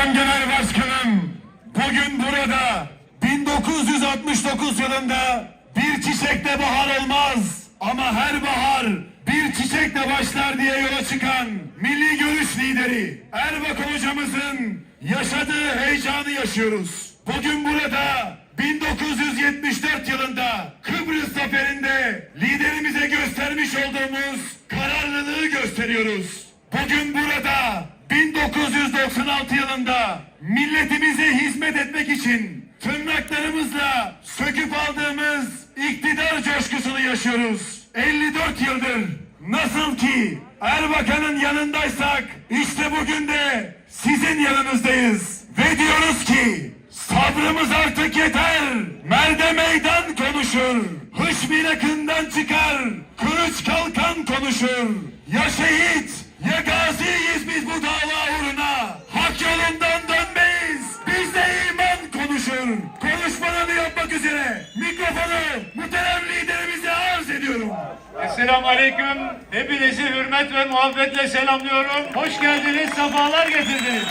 Muhterem Genel Başkanım, bugün burada 1969 yılında bir çiçekle bahar olmaz ama her bahar bir çiçekle başlar diye yola çıkan milli görüş lideri Erbakan hocamızın yaşadığı heyecanı yaşıyoruz. Bugün burada 1974 yılında Kıbrıs zaferinde liderimize göstermiş olduğumuz kararlılığı gösteriyoruz. Bugün burada 1996 yılında milletimize hizmet etmek için tırnaklarımızla söküp aldığımız iktidar coşkusunu yaşıyoruz. 54 yıldır nasıl ki Erbakan'ın yanındaysak işte bugün de sizin yanınızdayız. Ve diyoruz ki sabrımız artık yeter. Merde meydan konuşur. Hışmin akından çıkar. Kılıç kalkan konuşur. Ya şehit ya gaziyiz biz bu dava uğruna. Hak yolundan dönmeyiz. Bizde iman konuşur. Konuşmalarını yapmak üzere mikrofonu muhterem liderimize arz ediyorum. Esselamu Aleyküm. Hepinizi hürmet ve muhabbetle selamlıyorum. Hoş geldiniz, sefalar getirdiniz.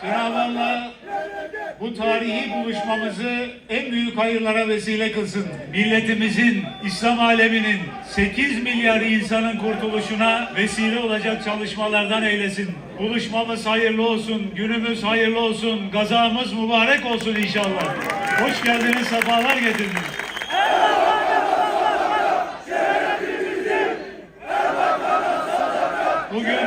Cenab-ı Allah bu tarihi buluşmamızı en büyük hayırlara vesile kılsın. Milletimizin, İslam aleminin 8 milyar insanın kurtuluşuna vesile olacak çalışmalardan eylesin. Buluşmamız hayırlı olsun, günümüz hayırlı olsun, gazamız mübarek olsun inşallah. Hoş geldiniz, sefalar getirdiniz. Bugün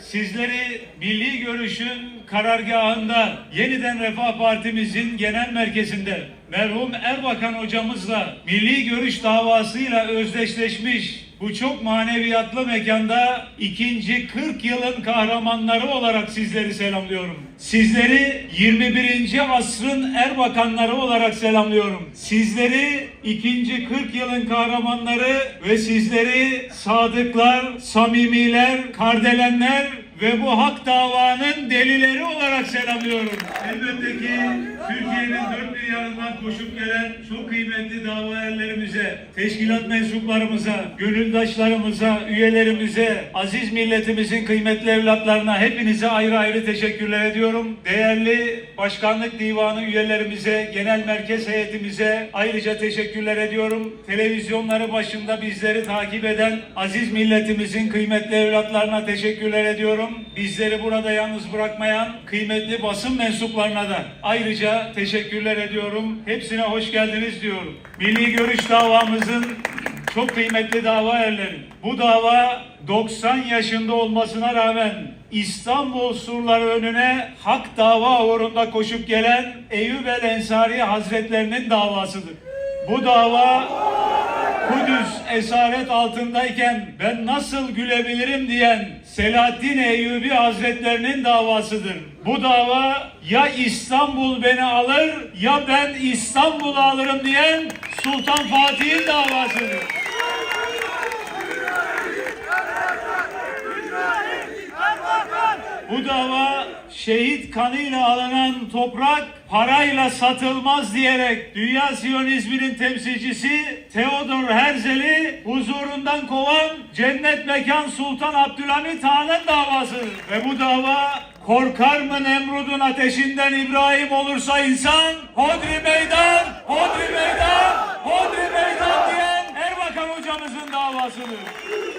sizleri Milli Görüş'ün karargahında yeniden Refah Partimizin genel merkezinde merhum Erbakan hocamızla Milli Görüş davasıyla özdeşleşmiş bu çok maneviyatlı mekanda ikinci 40 yılın kahramanları olarak sizleri selamlıyorum. Sizleri 21. asrın Erbakanları olarak selamlıyorum. Sizleri ikinci 40 yılın kahramanları ve sizleri sadıklar, samimiler, kardelenler ve bu hak davanın delileri olarak selamlıyorum. Elbette ki Türkiye'nin dört bir yanından koşup gelen çok kıymetli dava erlerimize, teşkilat mensuplarımıza, gönüldaşlarımıza, üyelerimize, aziz milletimizin kıymetli evlatlarına hepinize ayrı ayrı teşekkürler ediyorum. Değerli başkanlık divanı üyelerimize, genel merkez heyetimize ayrıca teşekkürler ediyorum. Televizyonları başında bizleri takip eden aziz milletimizin kıymetli evlatlarına teşekkürler ediyorum. Bizleri burada yalnız bırakmayan kıymetli basın mensuplarına da ayrıca teşekkürler ediyorum. Hepsine hoş geldiniz diyorum. Milli Görüş davamızın çok kıymetli dava erleri. Bu dava 90 yaşında olmasına rağmen İstanbul surları önüne hak dava uğrunda koşup gelen Eyüp el Ensari Hazretlerinin davasıdır. Bu dava Kudüs esaret altındayken ben nasıl gülebilirim diyen Selahaddin Eyyubi Hazretlerinin davasıdır. Bu dava ya İstanbul beni alır ya ben İstanbul'u alırım diyen Sultan Fatih'in davasıdır. Bu dava şehit kanıyla alınan toprak parayla satılmaz diyerek Dünya Siyonizminin temsilcisi Theodor Herzl'i huzurundan kovan cennet mekan Sultan Abdülhamit Han'ın davasıdır. Ve bu dava korkar mı Nemrud'un ateşinden İbrahim olursa insan hodri meydan, hodri meydan, hodri meydan diyen Erbakan hocamızın davasıdır. Bu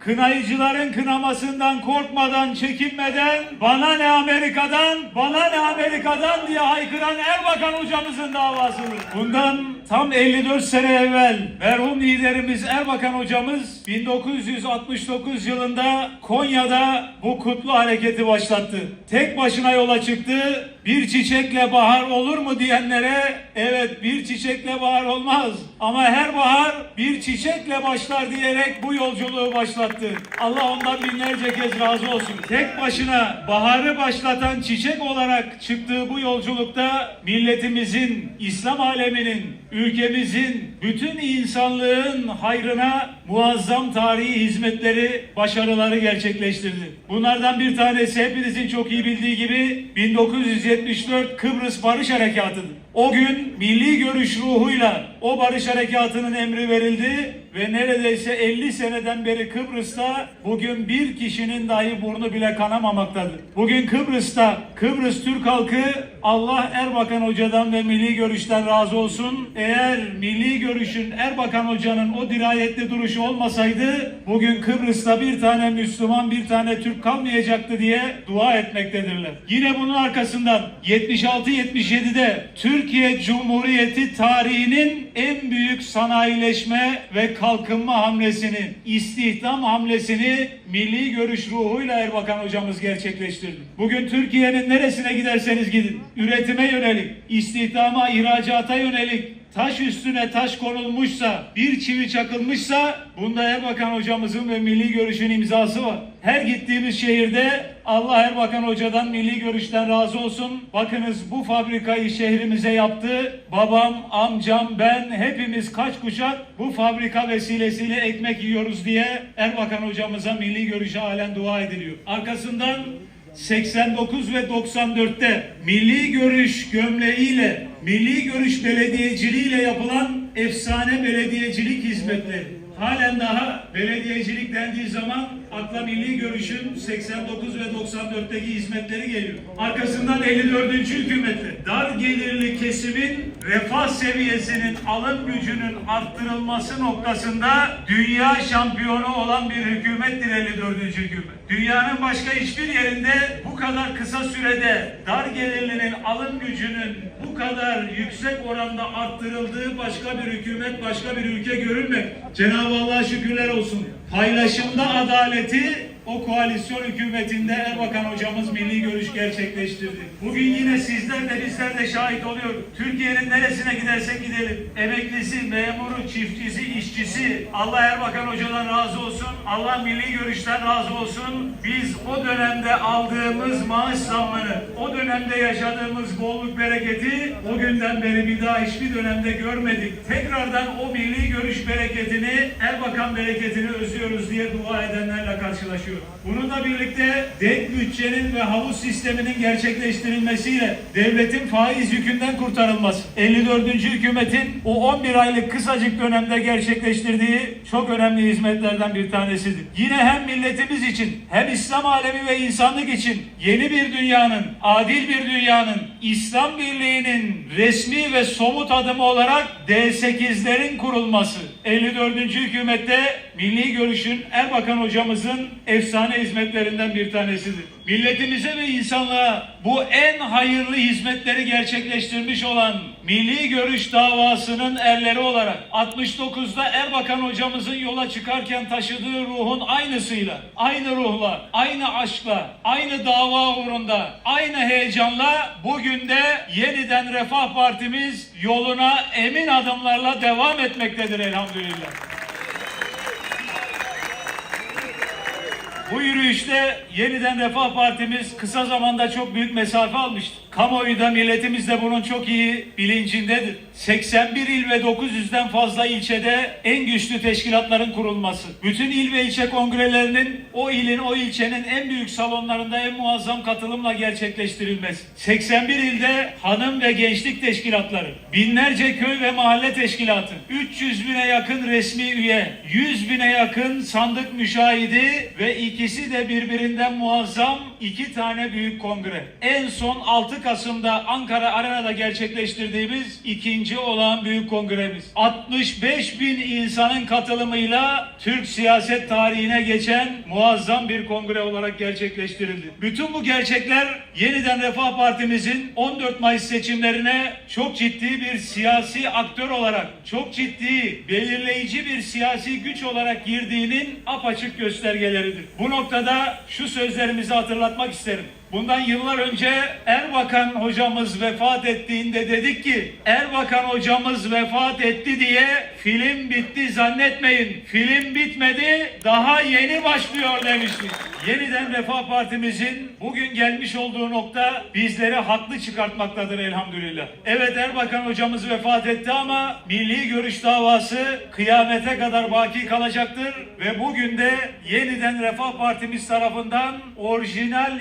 kınayıcıların kınamasından korkmadan, çekinmeden bana ne Amerika'dan, bana ne Amerika'dan diye haykıran Erbakan hocamızın davasıdır. Bundan tam 54 sene evvel merhum liderimiz Erbakan hocamız 1969 yılında Konya'da bu kutlu hareketi başlattı. Tek başına yola çıktı. Bir çiçekle bahar olur mu diyenlere evet bir çiçekle bahar olmaz. Ama her bahar bir çiçekle başlar diyerek bu yolculuğu başlattı. Allah ondan binlerce kez razı olsun. Tek başına baharı başlatan çiçek olarak çıktığı bu yolculukta milletimizin, İslam aleminin, ülkemizin bütün insanlığın hayrına muazzam tarihi hizmetleri, başarıları gerçekleştirdi. Bunlardan bir tanesi hepinizin çok iyi bildiği gibi 1974 Kıbrıs Barış Harekatı'dır. O gün milli görüş ruhuyla o barış harekatının emri verildi ve neredeyse 50 seneden beri Kıbrıs'ta bugün bir kişinin dahi burnu bile kanamamaktadır. Bugün Kıbrıs'ta Kıbrıs Türk halkı Allah Erbakan Hoca'dan ve milli görüşten razı olsun. Eğer milli görüşün Erbakan Hoca'nın o dirayetli duruşu olmasaydı bugün Kıbrıs'ta bir tane Müslüman bir tane Türk kalmayacaktı diye dua etmektedirler. Yine bunun arkasından 76-77'de Türkiye Cumhuriyeti tarihinin en büyük sanayileşme ve kalkınma hamlesini, istihdam hamlesini milli görüş ruhuyla Erbakan hocamız gerçekleştirdi. Bugün Türkiye'nin neresine giderseniz gidin, üretime yönelik, istihdama, ihracata yönelik taş üstüne taş konulmuşsa, bir çivi çakılmışsa bunda Erbakan hocamızın ve milli görüşün imzası var. Her gittiğimiz şehirde Allah Erbakan hocadan milli görüşten razı olsun. Bakınız bu fabrikayı şehrimize yaptı. Babam, amcam, ben hepimiz kaç kuşak bu fabrika vesilesiyle ekmek yiyoruz diye Erbakan hocamıza milli görüşe halen dua ediliyor. Arkasından 89 ve 94'te milli görüş gömleğiyle, milli görüş belediyeciliğiyle yapılan efsane belediyecilik hizmetleri. Halen daha belediyecilik dendiği zaman akla milli görüşün 89 ve 94'teki hizmetleri geliyor. Arkasından 54. hükümette dar gelirli kesimin refah seviyesinin alım gücünün arttırılması noktasında dünya şampiyonu olan bir hükümettir 54. hükümet. Dünyanın başka hiçbir yerinde bu kadar kısa sürede dar gelirlinin alım gücünün bu kadar yüksek oranda arttırıldığı başka bir hükümet, başka bir ülke görülmedi. Cenab-ı Allah'a şükürler olsun. Paylaşımda adaleti o koalisyon hükümetinde Erbakan hocamız milli görüş gerçekleştirdi. Bugün yine sizler de bizler de şahit oluyoruz. Türkiye'nin neresine gidersek gidelim. Emeklisi, memuru, çiftçisi, işçisi Allah Erbakan hocadan razı olsun. Allah milli görüşten razı olsun. Biz o dönemde aldığımız maaş zammını, o dönemde yaşadığımız bolluk bereketi o günden beri bir daha hiçbir dönemde görmedik. Tekrardan o milli görüş bereketini, Erbakan bereketini özlüyoruz diye dua edenlerle karşılaşıyoruz. Bununla birlikte denk bütçenin ve havuz sisteminin gerçekleştirilmesiyle devletin faiz yükünden kurtarılması, 54. hükümetin o 11 aylık kısacık dönemde gerçekleştirdiği çok önemli hizmetlerden bir tanesidir. Yine hem milletimiz için hem İslam alemi ve insanlık için yeni bir dünyanın, adil bir dünyanın, İslam Birliği'nin resmi ve somut adımı olarak D8'lerin kurulması. 54. hükümette milli görüşün Erbakan hocamızın efsane hizmetlerinden bir tanesidir. Milletimize ve insanlığa bu en hayırlı hizmetleri gerçekleştirmiş olan milli görüş davasının erleri olarak 69'da Erbakan hocamızın yola çıkarken taşıdığı ruhun aynısıyla, aynı ruhla, aynı aşkla, aynı dava uğrunda, aynı heyecanla bugün de yeniden Refah Partimiz yoluna emin adımlarla devam etmektedir elhamdülillah. Bu yürüyüşte yeniden Refah Partimiz kısa zamanda çok büyük mesafe almıştı. Kamuoyu da milletimiz de bunun çok iyi bilincindedir. 81 il ve 900'den fazla ilçede en güçlü teşkilatların kurulması. Bütün il ve ilçe kongrelerinin o ilin o ilçenin en büyük salonlarında en muazzam katılımla gerçekleştirilmesi. 81 ilde hanım ve gençlik teşkilatları, binlerce köy ve mahalle teşkilatı, 300 bine yakın resmi üye, 100 bine yakın sandık müşahidi ve ikisi de birbirinden muazzam iki tane büyük kongre. En son 6 Kasım'da Ankara Arena'da gerçekleştirdiğimiz ikinci olan büyük kongremiz. 65 bin insanın katılımıyla Türk siyaset tarihine geçen muazzam bir kongre olarak gerçekleştirildi. Bütün bu gerçekler yeniden Refah Partimizin 14 Mayıs seçimlerine çok ciddi bir siyasi aktör olarak, çok ciddi, belirleyici bir siyasi güç olarak girdiğinin apaçık göstergeleridir. Bu noktada şu sözlerimizi hatırlatmak isterim. Bundan yıllar önce Erbakan hocamız vefat ettiğinde dedik ki Erbakan hocamız vefat etti diye film bitti zannetmeyin. Film bitmedi daha yeni başlıyor demiştik. Yeniden Refah Partimizin bugün gelmiş olduğu nokta bizleri haklı çıkartmaktadır elhamdülillah. Evet Erbakan hocamız vefat etti ama milli görüş davası kıyamete kadar baki kalacaktır ve bugün de yeniden Refah Partimiz tarafından orijinal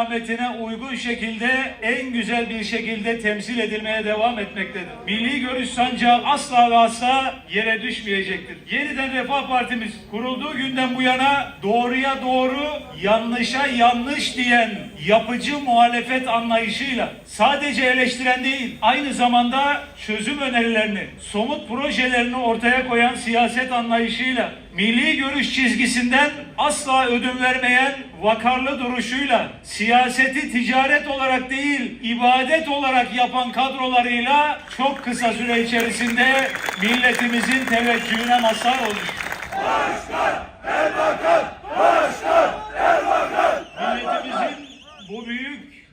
istikametine uygun şekilde en güzel bir şekilde temsil edilmeye devam etmektedir. Milli görüş sancağı asla ve asla yere düşmeyecektir. Yeniden Refah Partimiz kurulduğu günden bu yana doğruya doğru, yanlışa yanlış diyen yapıcı muhalefet anlayışıyla sadece eleştiren değil, aynı zamanda çözüm önerilerini, somut projelerini ortaya koyan siyaset anlayışıyla, milli görüş çizgisinden asla ödün vermeyen vakarlı duruşuyla, siyaseti ticaret olarak değil, ibadet olarak yapan kadrolarıyla çok kısa süre içerisinde milletimizin teveccühüne mazhar olmuş. Milletimizin bu büyük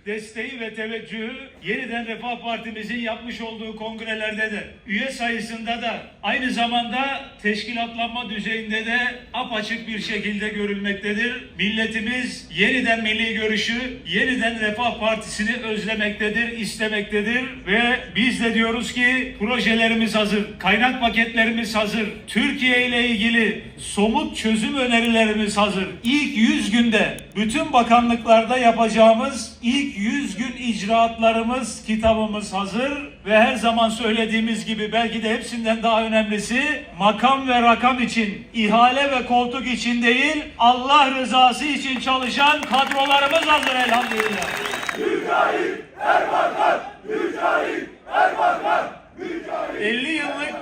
desteği ve teveccühü yeniden Refah Partimizin yapmış olduğu kongrelerde de üye sayısında da aynı zamanda teşkilatlanma düzeyinde de apaçık bir şekilde görülmektedir. Milletimiz yeniden milli görüşü, yeniden Refah Partisi'ni özlemektedir, istemektedir ve biz de diyoruz ki projelerimiz hazır, kaynak paketlerimiz hazır, Türkiye ile ilgili somut çözüm önerilerimiz hazır. İlk 100 günde bütün bakanlıklarda yapacağımız ilk 100 gün icraatlarımız, kitabımız hazır ve her zaman söylediğimiz gibi belki de hepsinden daha önemlisi makam ve rakam için, ihale ve koltuk için değil, Allah rızası için çalışan kadrolarımız hazır elhamdülillah. 50 yıllık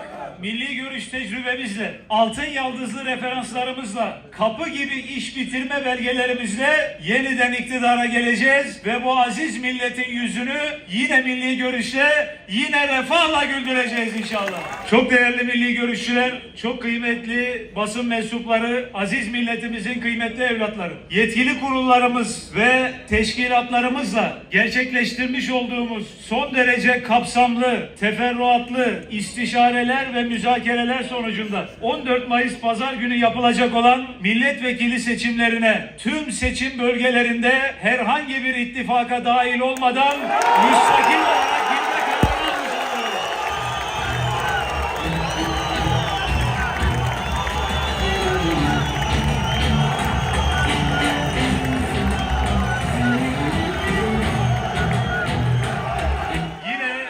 milli görüş tecrübemizle, altın yaldızlı referanslarımızla, kapı gibi iş bitirme belgelerimizle yeniden iktidara geleceğiz ve bu aziz milletin yüzünü yine milli görüşle, yine refahla güldüreceğiz inşallah. Çok değerli milli görüşçüler, çok kıymetli basın mensupları, aziz milletimizin kıymetli evlatları, yetkili kurullarımız ve teşkilatlarımızla gerçekleştirmiş olduğumuz son derece kapsamlı, teferruatlı istişareler ve müzakereler sonucunda 14 Mayıs Pazar günü yapılacak olan milletvekili seçimlerine tüm seçim bölgelerinde herhangi bir ittifaka dahil olmadan müstakil olarak. Yine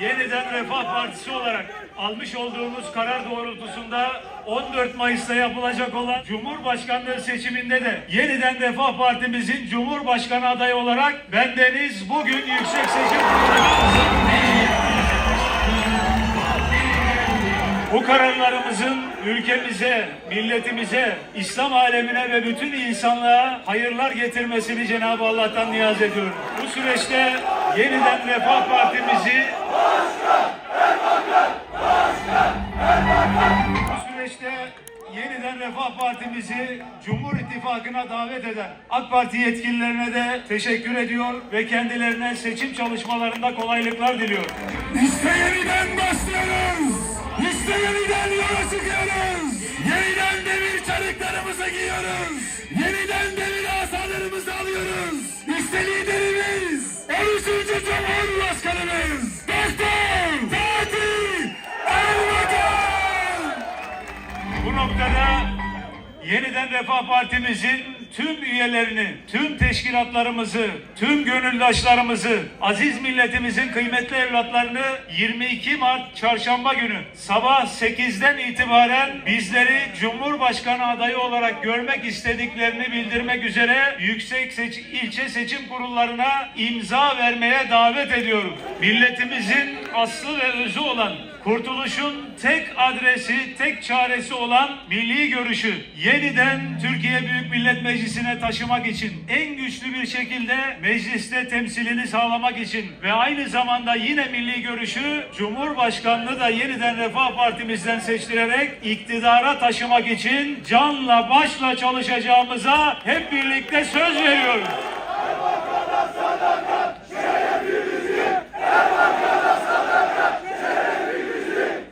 yeniden Refah Partisi olarak almış olduğumuz karar doğrultusunda 14 Mayıs'ta yapılacak olan Cumhurbaşkanlığı seçiminde de yeniden Refah Partimizin Cumhurbaşkanı adayı olarak bendeniz bugün Yüksek Seçim Bu kararlarımızın ülkemize, milletimize, İslam alemine ve bütün insanlığa hayırlar getirmesini Cenab-ı Allah'tan niyaz ediyorum. Bu süreçte yeniden Refah Partimizi bu süreçte yeniden Refah Partimizi Cumhur İttifakı'na davet eden AK Parti yetkililerine de teşekkür ediyor ve kendilerine seçim çalışmalarında kolaylıklar diliyorum. İşte yeniden başlıyoruz. İşte yeniden yola çıkıyoruz. Yeniden demir çarıklarımızı giyiyoruz. Yeniden demir asalarımızı alıyoruz. İşte liderimiz. 13. Cumhurbaşkanımız. Noktada yeniden Refah Partimizin tüm üyelerini, tüm teşkilatlarımızı, tüm gönüldaşlarımızı, aziz milletimizin kıymetli evlatlarını 22 Mart çarşamba günü sabah 8'den itibaren bizleri Cumhurbaşkanı adayı olarak görmek istediklerini bildirmek üzere yüksek seç ilçe seçim kurullarına imza vermeye davet ediyorum. Milletimizin aslı ve özü olan Kurtuluşun tek adresi, tek çaresi olan milli görüşü yeniden Türkiye Büyük Millet Meclisi'ne taşımak için en güçlü bir şekilde mecliste temsilini sağlamak için ve aynı zamanda yine milli görüşü Cumhurbaşkanlığı da yeniden Refah Partimizden seçtirerek iktidara taşımak için canla başla çalışacağımıza hep birlikte söz veriyoruz.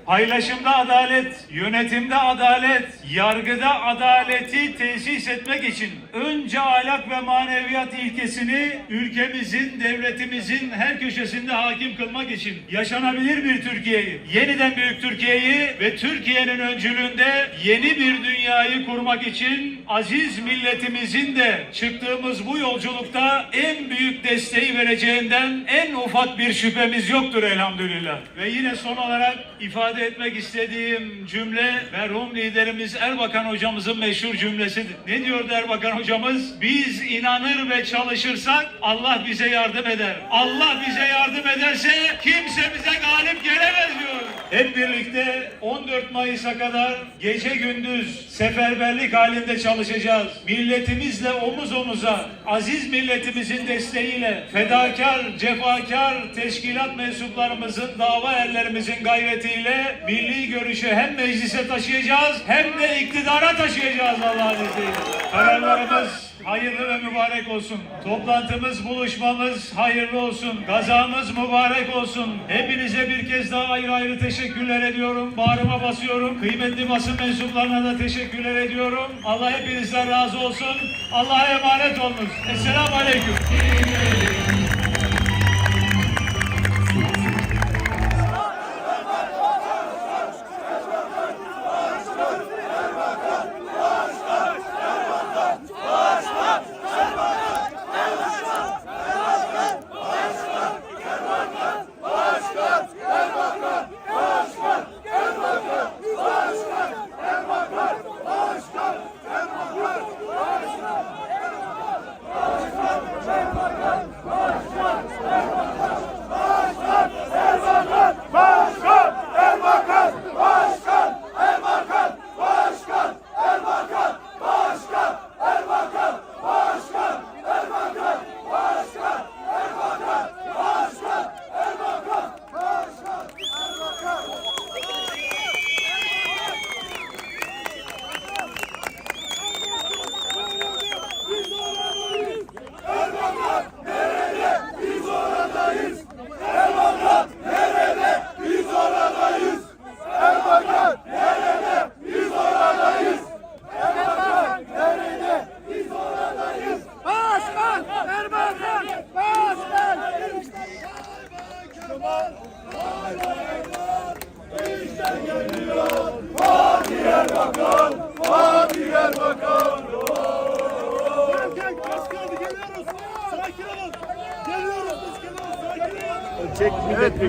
Paylaşımda adalet, yönetimde adalet, yargıda adaleti tesis etmek için önce ahlak ve maneviyat ilkesini ülkemizin, devletimizin her köşesinde hakim kılmak için yaşanabilir bir Türkiye'yi, yeniden büyük Türkiye'yi ve Türkiye'nin öncülüğünde yeni bir dünyayı kurmak için aziz milletimizin de çıktığımız bu yolculukta en büyük desteği vereceğinden en ufak bir şüphemiz yoktur elhamdülillah. Ve yine son olarak ifade etmek istediğim cümle merhum liderimiz Erbakan hocamızın meşhur cümlesidir. Ne diyordu Erbakan hocamız? Biz inanır ve çalışırsak Allah bize yardım eder. Allah bize yardım ederse kimse bize galip gelemez diyor. Hep birlikte 14 Mayıs'a kadar gece gündüz seferberlik halinde çalışacağız. Milletimizle omuz omuza, aziz milletimizin desteğiyle, fedakar, cefakar teşkilat mensuplarımızın, dava erlerimizin gayretiyle milli görüşü hem meclise taşıyacağız hem de iktidara taşıyacağız Allah'ın izniyle. Kararlarımız hayırlı ve mübarek olsun. Toplantımız, buluşmamız hayırlı olsun. Gazamız mübarek olsun. Hepinize bir kez daha ayrı ayrı teşekkürler ediyorum. Bağrıma basıyorum. Kıymetli basın mensuplarına da teşekkürler ediyorum. Allah hepinizden razı olsun. Allah'a emanet olunuz. Esselamu Aleyküm.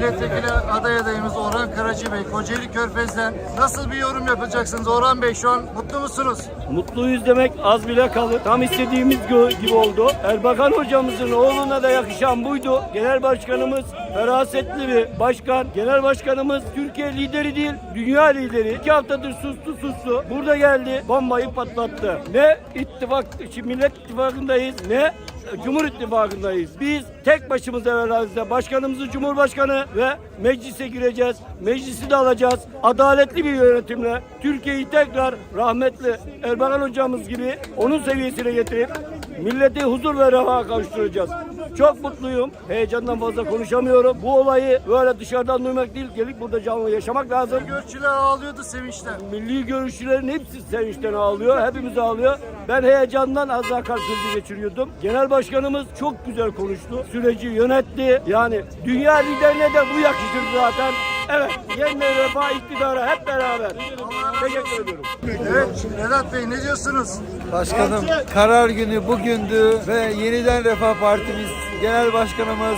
Milletvekili aday adayımız Orhan Karacı Bey Kocaeli Körfez'den nasıl bir yorum yapacaksınız? Orhan Bey şu an mutlu musunuz? Mutluyuz demek az bile kalır. Tam istediğimiz gibi oldu. Erbakan hocamızın oğluna da yakışan buydu. Genel başkanımız ferasetli bir başkan. Genel başkanımız Türkiye lideri değil, dünya lideri. İki haftadır sustu sustu. Burada geldi, bombayı patlattı. Ne ittifak, Millet İttifakı'ndayız, ne Cumhur İttifakı'ndayız. Biz tek başımıza evvelalde başkanımızı Cumhurbaşkanı ve meclise gireceğiz. Meclisi de alacağız. Adaletli bir yönetimle Türkiye'yi tekrar rahmetli Erbakan hocamız gibi onun seviyesine getirip milleti huzur ve refaha kavuşturacağız. Çok mutluyum. Heyecandan fazla konuşamıyorum. Bu olayı böyle dışarıdan duymak değil, gelip burada canlı yaşamak lazım. Görçüler ağlıyordu sevinçten. Milli görüşçülerin hepsi sevinçten ağlıyor. Hepimiz ağlıyor. Ben heyecandan az daha kalp krizi geçiriyordum. Genel başkanımız çok güzel konuştu. Süreci yönetti. Yani dünya liderine de bu yakışır zaten. Evet, yeniden refah iktidara hep beraber. Teşekkür ediyorum. Evet Vedat Bey ne diyorsunuz? Başkanım karar günü bugündü ve yeniden Refah Partimiz Genel Başkanımız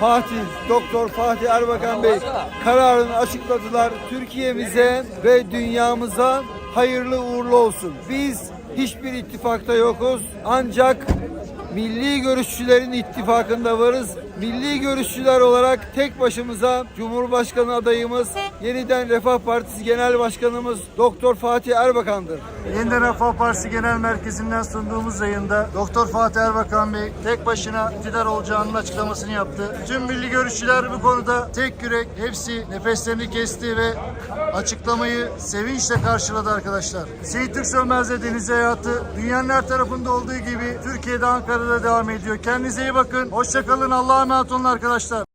Fatih, Doktor Fatih Erbakan Bey kararını açıkladılar. Türkiye'mize ve dünyamıza hayırlı uğurlu olsun. Biz hiçbir ittifakta yokuz. Ancak milli görüşçülerin ittifakında varız. Milli görüşçüler olarak tek başımıza Cumhurbaşkanı adayımız yeniden Refah Partisi Genel Başkanımız Doktor Fatih Erbakan'dır. Yeniden Refah Partisi Genel Merkezi'nden sunduğumuz yayında Doktor Fatih Erbakan Bey tek başına iktidar olacağının açıklamasını yaptı. Tüm milli görüşçüler bu konuda tek yürek hepsi nefeslerini kesti ve açıklamayı sevinçle karşıladı arkadaşlar. Seyit Türk Sönmez ve Deniz Hayatı dünyanın her tarafında olduğu gibi Türkiye'de Ankara'da devam ediyor. Kendinize iyi bakın. Hoşçakalın. Allah'a emanet olun arkadaşlar.